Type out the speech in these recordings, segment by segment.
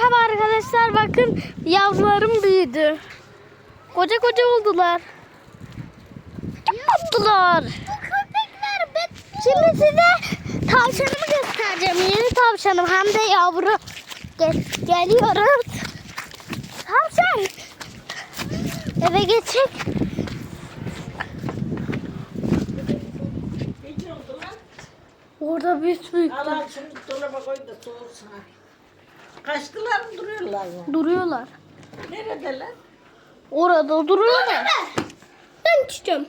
Merhaba arkadaşlar bakın yavrularım büyüdü. Koca koca oldular. Bu köpekler bet. Şimdi size tavşanımı göstereceğim. Yeni tavşanım hem de yavru. Gel geliyoruz. Tavşan. Eve geçecek. Orada büyük büyük Al al şunu dolaba koy da soğusun. Kaçtılar mı duruyorlar mı? duruyorlar. Neredeler? Orada duruyorlar. Ben çıkacağım.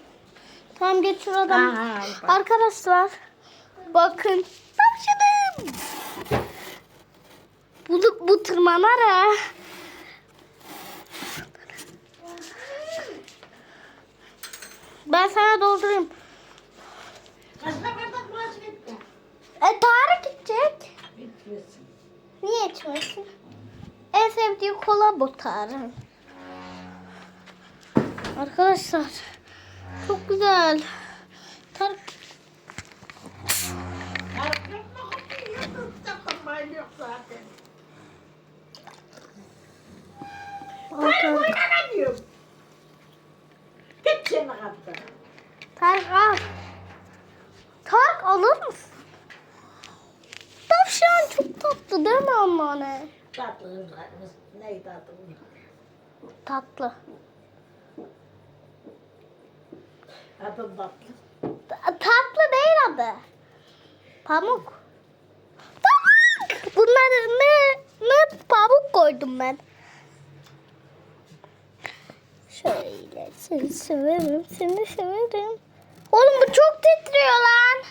Tamam geç şuradan. Ha, ha, bak. Arkadaşlar bakın. Tavşanım. Bu, bu tırmanar ha. Ben sana doldurayım. İçmesin? En sevdiği kola bu Tarık'ın. Arkadaşlar çok güzel. Tarık Hadi Tarık. kaptı. Tarık al. Tarık alır mısın? Tavşan çok tatlı değil mi ama ne? Tatlı neydi adı? Tatlı. Adı tatlı. Ta- Tatlı değil adı. Pamuk. Pamuk. Bunları ne, ne pamuk koydum ben. Şöyle seni severim, seni severim. Oğlum bu çok titriyor lan.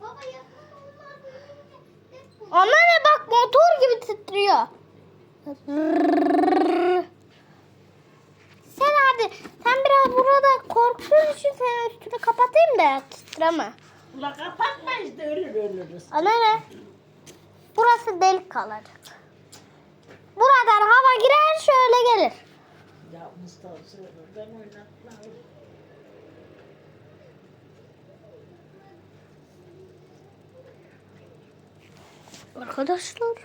Baba onlar Ana ne bak motor gibi titriyor. Sen hadi sen biraz burada korktuğun için senin üstünü kapatayım da titreme. Ula kapatma işte ölür ölürüz. Ana ne? Burası delik kalacak. Buradan hava girer şöyle gelir. Ya Mustafa ben oynatmam. Arkadaşlar.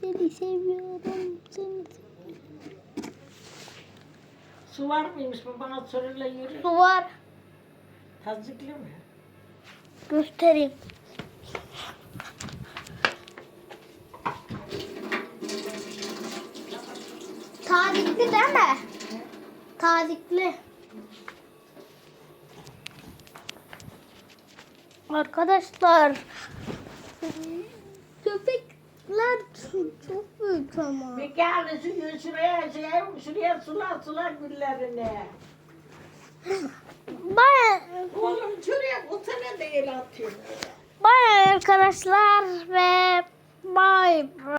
Seni seviyorum. Seni Su var mıymış bu bana soruyla yürü. Su var. Tazikli mi? Göstereyim. Tazikli değil mi? Tazikli. Arkadaşlar köpekler çok büyük ama. Bir gel şu şuraya şey, şuraya sular sular güllerini. Baya, Oğlum şuraya o sene değil atıyor. baya arkadaşlar ve bye.